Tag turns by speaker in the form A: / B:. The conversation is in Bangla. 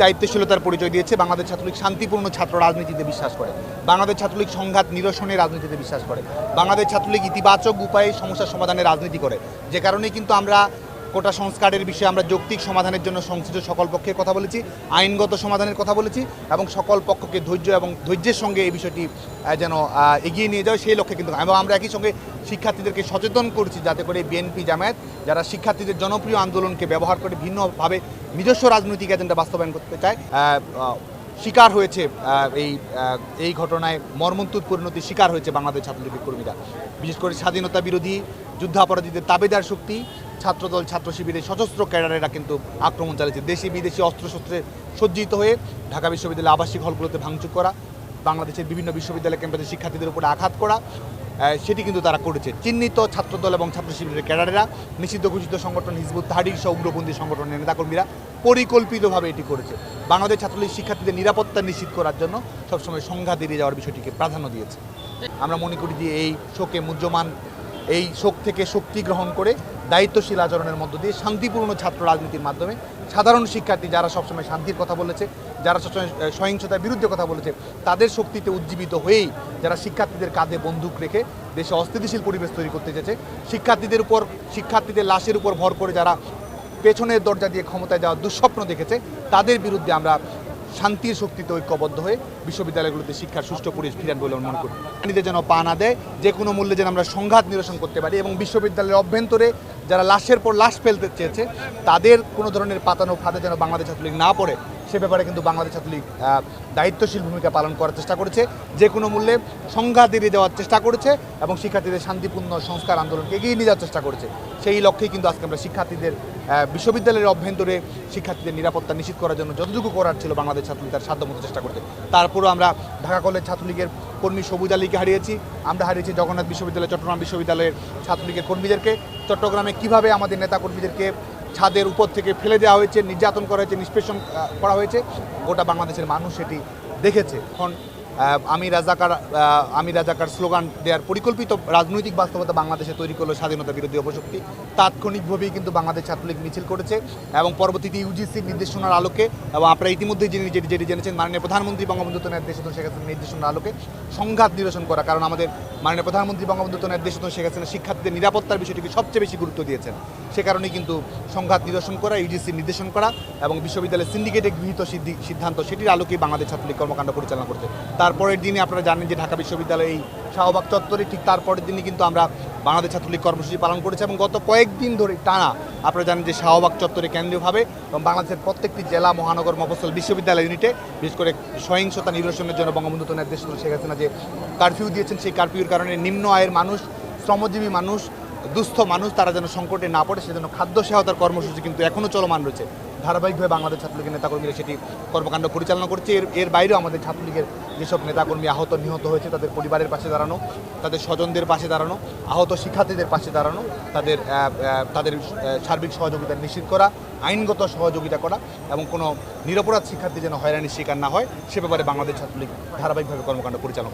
A: দায়িত্বশীলতার পরিচয় দিয়েছে। বাংলাদেশ ছাত্রলীগ শান্তিপূর্ণ ছাত্র রাজনীতিতে বিশ্বাস করে। বাংলাদেশ ছাত্রলীগ সংঘাত নিরসনে রাজনীতিতে বিশ্বাস করে। বাংলাদেশ ছাত্রলীগ ইতিবাচক উপায়ে সমস্যা সমাধানে রাজনীতি করে। যে কারণে কিন্তু আমরা কোটা সংস্কারের বিষয়ে আমরা যৌক্তিক সমাধানের জন্য সংশ্লিষ্ট সকল পক্ষের কথা বলেছি, আইনগত সমাধানের কথা বলেছি এবং সকল পক্ষকে ধৈর্য এবং ধৈর্যের সঙ্গে এই বিষয়টি যেন এগিয়ে নিয়ে যায়, সেই লক্ষ্যে কিন্তু এবং আমরা একই সঙ্গে শিক্ষার্থীদেরকে সচেতন করছি যাতে করে বিএনপি জামায়াত, যারা শিক্ষার্থীদের জনপ্রিয় আন্দোলনকে ব্যবহার করে ভিন্নভাবে নিজস্ব রাজনৈতিক এজেন্ডা বাস্তবায়ন করতে চায় শিকার হয়েছে এই এই ঘটনায় মর্মন্তুদ পরিণতির শিকার হয়েছে বাংলাদেশ ছাত্রলীগের কর্মীরা। বিশেষ করে স্বাধীনতা বিরোধী, যুদ্ধাপরাধীদের তাবেদার শক্তি ছাত্রদল, ছাত্র শিবিরের সশস্ত্র ক্যাডারেরা কিন্তু আক্রমণ চালিয়েছে। দেশি বিদেশি অস্ত্রশস্ত্রে সজ্জিত হয়ে ঢাকা বিশ্ববিদ্যালয়ের আবাসিক হলগুলোতে ভাঙচুর করা, বাংলাদেশের বিভিন্ন বিশ্ববিদ্যালয় ক্যাম্পাসে শিক্ষার্থীদের উপরে আঘাত করা সেটি কিন্তু তারা করেছে। চিহ্নিত ছাত্রদল এবং ছাত্র শিবিরের ক্যাডারেরা, নিষিদ্ধ ঘোষিত সংগঠন হিজবুত তাহারির সহ উগ্রপন্থী সংগঠনের নেতাকর্মীরা পরিকল্পিতভাবে এটি করেছে। বাংলাদেশ ছাত্রলীগ শিক্ষার্থীদের নিরাপত্তা নিশ্চিত করার জন্য সবসময় সংঘাত এড়িয়ে যাওয়ার বিষয়টিকে প্রাধান্য দিয়েছে। আমরা মনে করি যে এই শোকে মুহ্যমান এই শোক থেকে শক্তি গ্রহণ করে দায়িত্বশীল আচরণের মধ্য দিয়ে শান্তিপূর্ণ ছাত্র রাজনীতির মাধ্যমে সাধারণ শিক্ষার্থী যারা সবসময় শান্তির কথা বলেছে, যারা সবসময় সহিংসতার বিরুদ্ধে কথা বলেছে, তাদের শক্তিতে উজ্জীবিত হয়েই যারা শিক্ষার্থীদের কাঁধে বন্দুক রেখে দেশে অস্থিতিশীল পরিবেশ তৈরি করতে চেয়েছে, শিক্ষার্থীদের উপর, শিক্ষার্থীদের লাশের উপর ভর করে যারা পেছনের দরজা দিয়ে ক্ষমতায় যাওয়ার দুঃস্বপ্ন দেখেছে, তাদের বিরুদ্ধে আমরা শান্তির শক্তিতে ঐক্যবদ্ধ হয়ে বিশ্ববিদ্যালয়গুলোতে শিক্ষার সুষ্ঠু পরিবেশ ফিরান বলে মনে করি। পানিতে যেন পা না দেয়, যে কোনো মূল্যে যেন আমরা সংঘাত নিরসন করতে পারি এবং বিশ্ববিদ্যালয়ের অভ্যন্তরে যারা লাশের পর লাশ ফেলতে চেয়েছে, তাদের কোনো ধরনের পাতানো ফাঁদে যেন বাংলাদেশ ছাত্রলীগ না পড়ে সে ব্যাপারে কিন্তু বাংলাদেশ ছাত্রলীগ দায়িত্বশীল ভূমিকা পালন করার চেষ্টা করেছে। যে কোনো মূল্যে সংঘাত এড়িয়ে যাওয়ার চেষ্টা করেছে এবং শিক্ষার্থীদের শান্তিপূর্ণ সংস্কার আন্দোলনকে এগিয়ে নিয়ে যাওয়ার চেষ্টা করেছে। সেই লক্ষ্যেই কিন্তু আজকে আমরা শিক্ষার্থীদের বিশ্ববিদ্যালয়ের অভ্যন্তরে শিক্ষার্থীদের নিরাপত্তা নিশ্চিত করার জন্য যতটুকু করার ছিল বাংলাদেশ ছাত্রলীগ তার সাধ্যমতো চেষ্টা করছে। তারপরও আমরা ঢাকা কলেজ ছাত্রলীগের কর্মী সবুজ আলীকে হারিয়েছি। আমরা হারিয়েছি জগন্নাথ বিশ্ববিদ্যালয়, চট্টগ্রাম বিশ্ববিদ্যালয়ের ছাত্রলীগের কর্মীদেরকে। চট্টগ্রামে কীভাবে আমাদের নেতা কর্মীদেরকে ছাদের উপর থেকে ফেলে দেওয়া হয়েছে, নির্যাতন করা হয়েছে, নিষ্পেষণ করা হয়েছে। গোটা বাংলাদেশের মানুষ সেটি দেখেছে। এখন আমি রাজাকার আমি রাজাকার স্লোগান দেওয়ার পরিকল্পিত রাজনৈতিক বাস্তবতা বাংলাদেশে তৈরি করল স্বাধীনতা বিরোধী অপশক্তি। তাৎক্ষণিকভাবেই কিন্তু বাংলাদেশ ছাত্রলীগ মিছিল করেছে এবং পরবর্তীতে ইউজিসির নির্দেশনার আলোকে এবং আপনারা ইতিমধ্যেই যিনি যেটি যেটি জেনেছেন, মাননীয় প্রধানমন্ত্রী বঙ্গবন্ধু নেতৃত্ব দেশত শেখ হাসিনার নির্দেশনার আলোকে সংঘাত নিরসন করা। কারণ আমাদের মাননীয় প্রধানমন্ত্রী বঙ্গবন্ধু তো নির্দেশিত শেখ হাসিনা শিক্ষার্থীদের নিরাপত্তার বিষয়টিকে সবচেয়ে বেশি গুরুত্ব দিয়েছেন। সে কারণে কিন্তু সংঘাত নিরসন করা ইউজিসির নির্দেশন করা এবং বিশ্ববিদ্যালয়ের সিন্ডিকেটে গৃহীত সিদ্ধান্ত, সেটির আলোকে বাংলাদেশ ছাত্রলীগ কর্মকাণ্ড পরিচালনা করছে। তারপরের দিনে আপনারা জানেন যে ঢাকা বিশ্ববিদ্যালয়ে এই শাহবাগ চত্বরে ঠিক তারপরের দিনই কিন্তু আমরা বাংলাদেশ ছাত্রলীগ কর্মসূচি পালন করেছে এবং গত কয়েকদিন ধরে টানা, আপনারা জানেন যে শাহবাগ চত্বরে কেন্দ্রীয়ভাবে এবং বাংলাদেশের প্রত্যেকটি জেলা, মহানগর, মফস্বল, বিশ্ববিদ্যালয় ইউনিটে বিশেষ করে সহিংসতা নিরসনের জন্য বঙ্গবন্ধু তো নির্দেশ শেখ হাসিনা যে কারফিউ দিয়েছেন, সেই কারফিউর কারণে নিম্ন আয়ের মানুষ, শ্রমজীবী মানুষ, দুস্থ মানুষ, তারা যেন সংকটে না পড়ে, সেজন্য খাদ্য সহায়তার কর্মসূচি কিন্তু এখনও চলমান রয়েছে। ধারাবাহিকভাবে বাংলাদেশ ছাত্রলীগের নেতাকর্মীরা সেটি কর্মকাণ্ড পরিচালনা করছে। এর এর বাইরেও আমাদের ছাত্রলীগের যেসব নেতাকর্মী আহত, নিহত হয়েছে, তাদের পরিবারের পাশে দাঁড়ানো, তাদের স্বজনদের পাশে দাঁড়ানো, আহত শিক্ষার্থীদের পাশে দাঁড়ানো, তাদের তাদের সার্বিক সহযোগিতা নিশ্চিত করা, আইনগত সহযোগিতা করা এবং কোনো নিরপরাধ শিক্ষার্থী যেন হয়রানির শিকার না হয়, সে ব্যাপারে বাংলাদেশ ছাত্রলীগ ধারাবাহিকভাবে কর্মকাণ্ড পরিচালনা